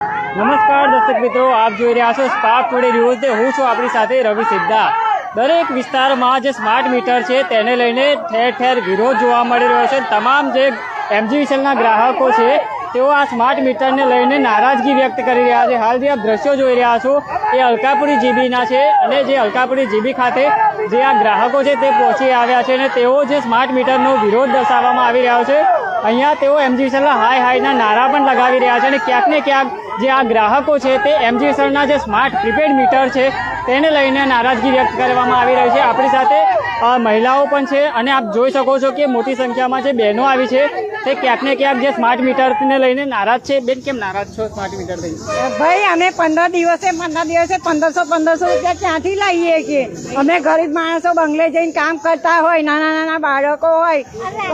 નમસ્કાર દર્શક મિત્રો, આપ જોઈ રહ્યા છો સ્પાર્ક ટુડે ન્યૂઝ હું છું આપણી સાથે રવિ સિદ્ધા. દરેક વિસ્તારમાં જે સ્માર્ટ મીટર છે, તેને લઈને ઠેર ઠેર વિરોધ જોવા મળી રહ્યો છે. તમામ જે એમજીવીસએલના ગ્રાહકો છે, તેઓ આ સ્માર્ટ મીટરને લઈને નારાજગી વ્યક્ત કરી રહ્યા છે. હાલ જે આપ દ્રશ્યો જોઈ રહ્યા છો, એ અલકાપુરી જીબીના છે અને જે અલકાપુરી જીબી ખાતે જે આ ગ્રાહકો છે, તે પહોંચી આવ્યા છે અને તેઓ જે સ્માર્ટ મીટરનો વિરોધ દર્શાવવામાં આવી રહ્યો છે અહીંયા તેઓ એમજીવીસએલના હાય હાયના નારા પણ લગાવી રહ્યા છે અને ક્યાંક ને ક્યાંક જે આ ગ્રાહકો છે તે એમજીવીસએલના જે સ્માર્ટ પ્રીપેડ મીટર છે તેને લઈને નારાજગી વ્યક્ત કરવામાં આવી રહી છે. આપણી સાથે મહિલાઓ પણ છે અને આપ જોઈ શકો છો કે મોટી સંખ્યામાં જે બહેનો આવી છે તે ક્યાંક ને ક્યાંક જે સ્માર્ટ મીટરને લઈને નારાજ છે. બેન, કેમ નારાજ છો સ્માર્ટ મીટર લઈને? ભાઈ, અમે પંદર દિવસે પંદર દિવસે પંદરસો પંદરસો રૂપિયા ક્યાંથી લાવીએ છીએ અમે ગરીબ માણસો બંગલે જઈને કામ કરતા હોય, નાના નાના બાળકો હોય,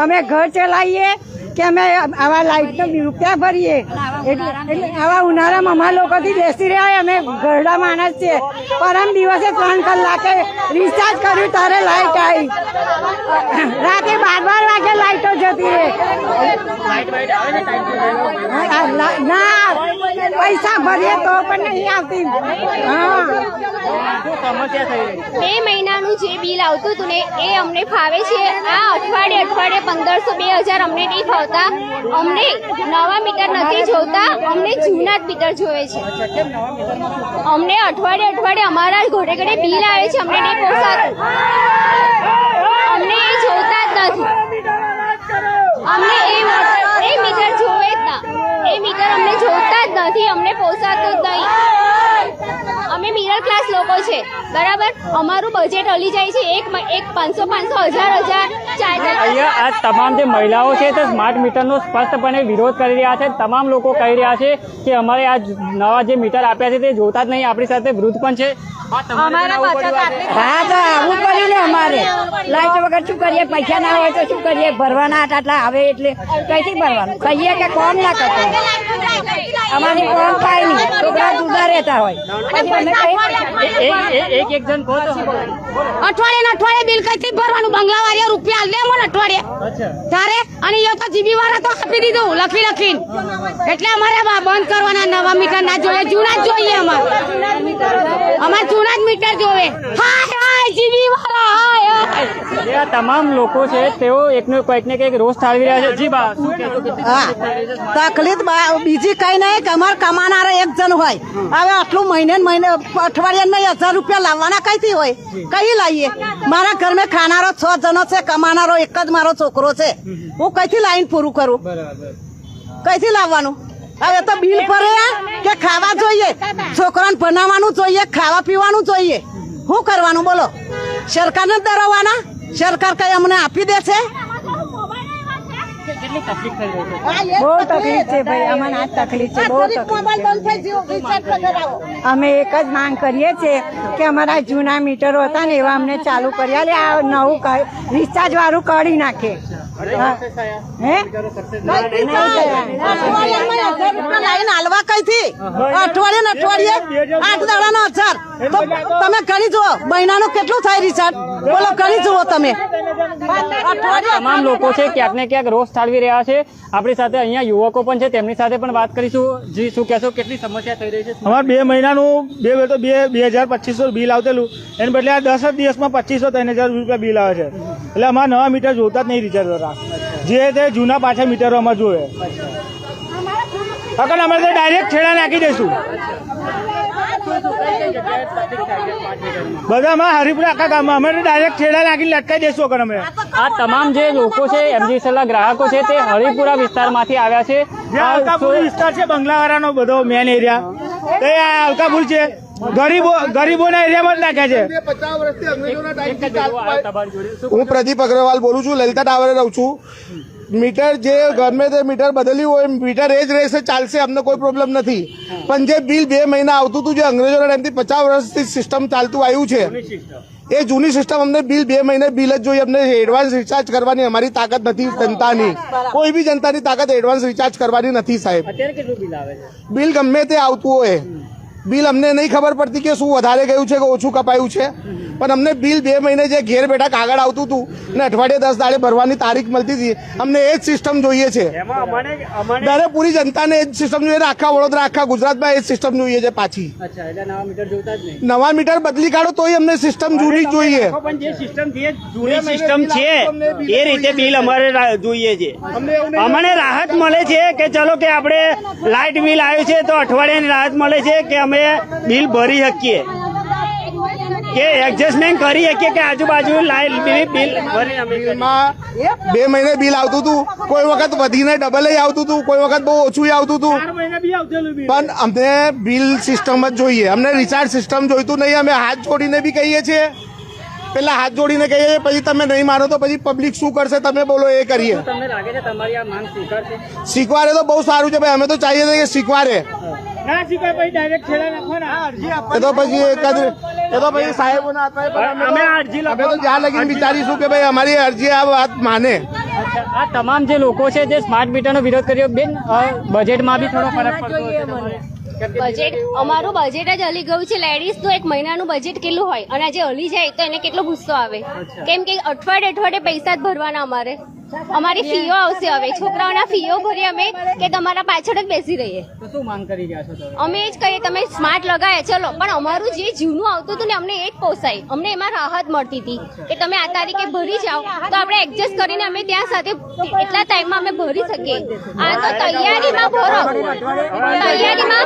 અમે ઘર ચલાવીએ કે અમે આવા લાઇટનો રૂપિયા ભરીએ. એટલે આવા ઉનાળામાં અમારા લોકોથી બેસી રહ્યા હોય, અમે ઘરડા માણસ છે પરમ દિવસે ત્રણ કલાકે રિચાર્જ કર્યું, તારે લાઇટ આવી રાતે બાર બાર વાગે લાઇટો જતી રહે. ના પૈસા ભરીએ તો પણ નહીં આવતી. હા. બે મહિનાનું જે બિલ આવતું હતું ને, એ અમને ફાવે છે. આ અઠવાડિયે અઠવાડિયે પંદરસો બે હજાર અમને નહીં ફાવતા અમને નવા મીટર નથી જોતા, અમને જૂના જ મીટર જોવે છે? અમને અઠવાડિયે અઠવાડિયે અમારા ઘોડે ઘડે બિલ આવે છે, અમને નહીં પોસાતું. અમને એ જોતા જ નથી. અમને એ એ મીટર જોવે જ ના. એ મીટર અમને જોતા જ નથી, અમને પોસાતું જ નહીં. અમે મિડલ ક્લાસ લોકો છે બરાબર? અમારું બજેટ હલી જાય છે એક એક પાંચસો પાંચસો હજાર હજાર અહીંયા આ તમામ જે મહિલાઓ છે તે સ્માર્ટ મીટરનો સ્પષ્ટપણે વિરોધ કરી રહ્યા છે. તમામ લોકો કહી રહ્યા છે કે અમારે આ નવા જે મીટર આપ્યા છે તે જોતા જ નહીં આપણી સાથે વૃદ્ધ પણ છે. હા, તો આવું પડ્યું ને અમારે. લાઈટ વગર શું કરીએ? પૈસા ના હોય તો શું કરીએ? ભરવાના આટલા આવે એટલે કઈથી ભરવાનું? કહીએ કે કોમ ના કરતો અમારી કોમ થાય નહીં. છોકરા જુદા રહેતા હોય. એક એક જણ. અઠવાડિયે ને અઠવાડિયે બિલ કઈથી ભરવાનું? બંગલા વાળા રૂપિયા લે મને અઠવાડિયે. તારે? અને એ તો જીબી વાળા તો આપી દીધું લખી લખીને. એટલે અમારે બંધ કરવાના નવા મીટર ના જોઈએ જૂના જ જોઈએ અમારે. અમારે જૂના જ મીટર જોવે. હાય જે આ તમામ લોકો છે તેઓ એકનો કોઈક ને કંઈક રોષ ઠાલવી રહ્યા છે. જી બા શું કહેશો? હા. તકલીફ બા- બીજી કઈ નહીં કે અમારે કમાનારો એક જણ હોય. હવે આટલું મહિને ને મહિને અઠવાડિયે નહીં હજાર રૂપિયા લાવવાના કઈથી હોય? કઈ લાવીએ મારા ઘરમાં ખાનારો છ જણો છે કમાનારો એક જ મારો છોકરો છે. હું કઈથી લાઈન પૂરું કરું? બરાબર. કઈથી લાવવાનું? હવે તો બિલ ભરે કે ખાવા જોઈએ? છોકરાને ભણાવવાનું જોઈએ ખાવા પીવાનું જોઈએ? શું કરવાનું બોલો? સરકારને જ ડરાવવાના? સરકાર કઈ અમને આપી દે છે? કેટલી તકલીફ થઈ રહી છે બહુ તકલીફ છે ભાઈ અમને આ તકલીફ છે બહુ તકલીફ અમે એક જ માંગ કરીએ છીએ કે અમારા જૂના મીટરો હતા ને એવા અમને ચાલુ કર્યા આલે આ નવું રિચાર્જ વાળું કાઢી નાખે હા. હે લાઈન અઠવાડિયે ને અઠવાડિયે આઠ દાડાનો હજાર તો તમે ગણી જુઓ મહિનાનું કેટલું થાય રિચાર્જ બોલો ગણી જુઓ તમે તમામ લોકો છે ક્યાંક ને ક્યાંક ઠાલવી રહ્યા છે. આપણી સાથે અહીંયા યુવકો પણ છે. તેમની સાથે પણ વાત કરીશું. જી શું કહેશો? કેટલી સમસ્યા થઈ રહી છે? અમારે બે મહિનાનું બે તો બે બે હજાર પચીસો બિલ આવતેલું. એને બદલે આ દસ જ દિવસમાં પચીસો ત્રણ હજાર રૂપિયા બિલ આવે છે. એટલે અમારે નવા મીટર જોતા જ નહીં રિચાર્જ કરતા જે તે જૂના પાછા મીટરો અમારે જોવે. અગર અમે તો ડાયરેક્ટ છેડા નાખી દઈશું. બધામાં હરિપુરા આખા ગામમાં. અમે ડાયરેક્ટ છેડા નાખીને લટકાઈ દેશું અગર અમે. આ તમામ જે લોકો છે એમજીસેલના ગ્રાહકો છે તે હરિપુરા વિસ્તારમાંથી આવ્યા છે. અલકાપુર વિસ્તાર છે બંગલાવાળાનો બધો મેન એરિયા એ આ અલકાપુર છે. ગરીબો ગરીબોના એરિયામાં જ નાખ્યા છે. હું પ્રદીપ અગ્રવાલ બોલું છું. લલિતા ટાવરે રહું છું. મીટર જે ગમે તે મીટર બદલ્યું હોય મીટર એ જ રહેશે ચાલશે અમને કોઈ પ્રોબ્લેમ નથી. પણ જે બિલ બે મહિના આવતું હતું જે અંગ્રેજોના ટાઈમથી પચાસ વર્ષથી સિસ્ટમ ચાલતું આવ્યું છે એ જૂની સિસ્ટમ અમને બિલ બે મહિને બિલ જ જોઈએ. અમને એડવાન્સ રિચાર્જ કરવાની અમારી તાકાત નથી જનતાની. કોઈ બી જનતાની તાકાત એડવાન્સ રિચાર્જ કરવાની નથી સાહેબ. અત્યારે કેટલું બિલ આવે છે? બિલ ગમે તે આવતું હોય. બિલ અમને નહીં ખબર પડતી કે શું વધારે ગયું છે કે ઓછું કપાયું છે. પણ અમને બિલ બે મહિને જે ઘેર બેઠા કાગળ આવતું હતું ને અઠવાડિયે દસ દાડે ભરવાની તારીખ મળતી હતી અમને એ જ સિસ્ટમ જોઈએ છે. દરેક પૂરી જનતાને એ જ સિસ્ટમ જોઈએ આખા વડોદરા આખા ગુજરાતમાં એ જ સિસ્ટમ જોઈએ છે પાછી. નવા મીટર બદલી કાઢો તોય અમને સિસ્ટમ જૂની જ જોઈએ. જૂની સિસ્ટમ છે. એ રીતે બિલ અમારે જોઈએ છે. અમને રાહત મળે છે કે ચલો કે આપણે લાઇટ બિલ આવ્યું છે તો અઠવાડિયાની રાહત મળે છે કે અમે બિલ ભરી શકીએ. કે એડજસ્ટમેન્ટ કરી શકીએ કે આજુબાજુ લાઇટ બિલ બિલ ભરી અમે કરીએ. માં બે મહિને બિલ આવતું હતું. કોઈ વખત વધીને ડબલ આવતું હતું કોઈ વખત બહુ ઓછું આવતું હતું. પણ અમને બિલ સિસ્ટમ જ જોઈએ. અમને રિચાર્જ સિસ્ટમ જોઈતું નહીં અમે હાથ જોડીને બી કહીએ છીએ. પેલા હાથ જોડીને કહીએ છીએ પછી તમે નહીં માનો તો પછી પબ્લિક શું કરશે? તમે બોલો એ કરીએ. શીખવાડે તો બહુ સારું છે. ભાઈ અમે તો ચાહીએ છીએ કે શીખવાડે ના શીખવાય ડાયરેક્ટ છેડા નાખો એ તો પછી એકાદ એ તો પછી સાહેબોના હાથમાં અમે અરજી અમે તો જ્યાં લગીને વિચારીશું કે ભાઈ અમારી અરજી આ વાત માને. આ તમામ જે લોકો છે જે સ્માર્ટ મીટરનો વિરોધ કર્યો બેન બજેટમાં બી થોડો ફરક પડતો. બજેટ અમારું બજેટ જ હલી ગયું છે. લેડીઝ તો એક મહિનાનું બજેટ કેટલું હોય? અને આજે હલી જાય તો એને કેટલો ગુસ્સો આવે? કેમ કે અઠવાડિયે અઠવાડિયે પૈસા જ ભરવાના અમારે. અમારી ફીઓ આવશે હવે. છોકરાઓના ફીઓ ભરી અમે કે તમારા પાછળ જ બેસી રહીએ. તો શું માંગ કરી રહ્યા છો તમે? અમે જ કહીએ તમે સ્માર્ટ લગાવે ચલો. પણ અમારું જે જૂનું આવતું હતું ને અમને એ જ પોસાય. અમને એમાં રાહત મળતી હતી કે તમે આ તારીખે ભરી જાઓ. તો આપણે એડજસ્ટ કરીને અમે ત્યાં સાથે એટલા ટાઈમમાં અમે ભરી શકીએ. આ તો તૈયારીમાં ભરો. તૈયારીમાં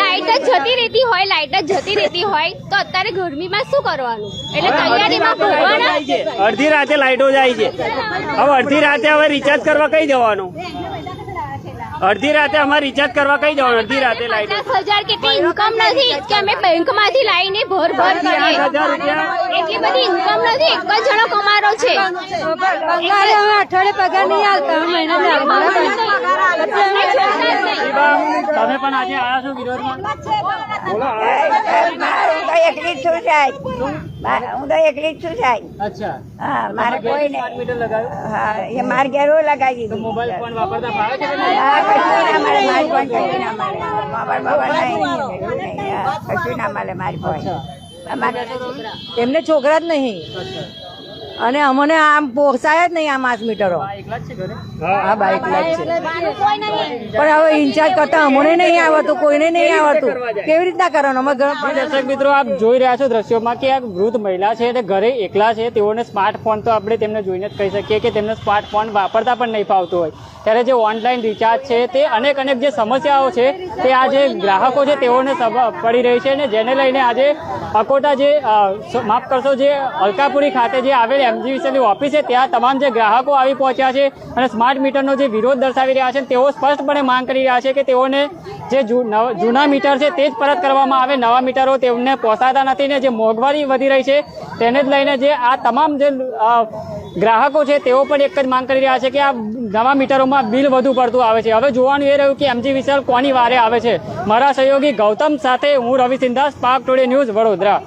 લાઇટ જ જતી રહેતી હોય લાઇટ જ જતી રહેતી હોય તો અત્યારે ગરમીમાં શું કરવાનું? એટલે તૈયારીમાં ભરવાના? અડધી રાતે લાઇટો જાય છે. હવે અડધી રાતે હવે રિચાર્જ કરવા કઈ જવાનું? અડધી રાતે અમારે રિચાર્જ કરવા કઈ જવાનું? અડધી રાતે લાઈટ હજાર કેટલી ઇન્કમ નથી? કે અમે બેંકમાંથી લાઈને ભર ભર કરીએ. રૂપિયા. એટલી બધી ઇન્કમ નથી. એક જ જણો કમારો છે. પગાર હવે અઠવાડિયે પગાર નહીં આવતા મહિના તમે પણ આજે આવ્યા છો વિરોધમાં? એકલી જ છું સાહેબ. હું તો એકલી જ છું સાહેબ. અચ્છા. હા મારે કોઈ નહીં હા એ મારે ઘેર લગાવી દીધું. મોબાઈલ ફોન વાપરતા ફાવે છે હા કશું ના મળે મારી પણ કશું ના મળે. મોબાઈલ બાબા નહીં કશું નહીં. હા, કશું ના મળે મારી પણ એમને છોકરા જ નહીં. અને અમને આમ પોસાય જ નહીં આ માસ મીટરો. આ એકલા જ છે. બાઈક પણ હવે ઇન્ચાર્જ કરતા અમને નહીં આવતું કોઈને નહીં આવતું કેવી રીતના કરવાનું? અમે ઘર દર્શક મિત્રો આપ જોઈ રહ્યા છો દ્રશ્યોમાં કે આ વૃદ્ધ મહિલા છે તે ઘરે એકલા છે. તેઓને સ્માર્ટફોન તો આપણે તેમને જોઈને જ કહી શકીએ કે તેમને સ્માર્ટફોન વાપરતા પણ નહીં ફાવતું હોય. ત્યારે જે ઓનલાઈન રિચાર્જ છે તે અનેક અનેક જે સમસ્યાઓ છે, તે આ જે ગ્રાહકો છે તેઓને પડી રહી છે અને જેને લઈને આજે અકોટા જે માફ કરશો, જે અલકાપુરી ખાતે જે આવેલ એમજીવીસીની ઓફિસ છે, ત્યાં તમામ જે ગ્રાહકો આવી પહોંચ્યા છે અને સ્માર્ટ મીટરનો જે વિરોધ દર્શાવી રહ્યા છે તેઓ સ્પષ્ટપણે માંગ કરી રહ્યા છે કે તેઓને જે જૂના મીટર છે તે જ પરત કરવામાં આવે. નવા મીટરો તેમને પહોંચાતા નથી ને જે મોંઘવારી વધી રહી છે, તેને જ લઈને જે આ તમામ જે ગ્રાહકો છે, તેઓ પણ એક જ માંગ કરી રહ્યા છે કે આ નવા મીટરોમાં બિલ વધુ પડતું આવે છે. હવે જોવાનું એ રહ્યું કે એમજી વિશાલ કોની વારે આવે છે? મારા સહયોગી ગૌતમ સાથે હું Ravi Sindha Spark Today News Vadodara.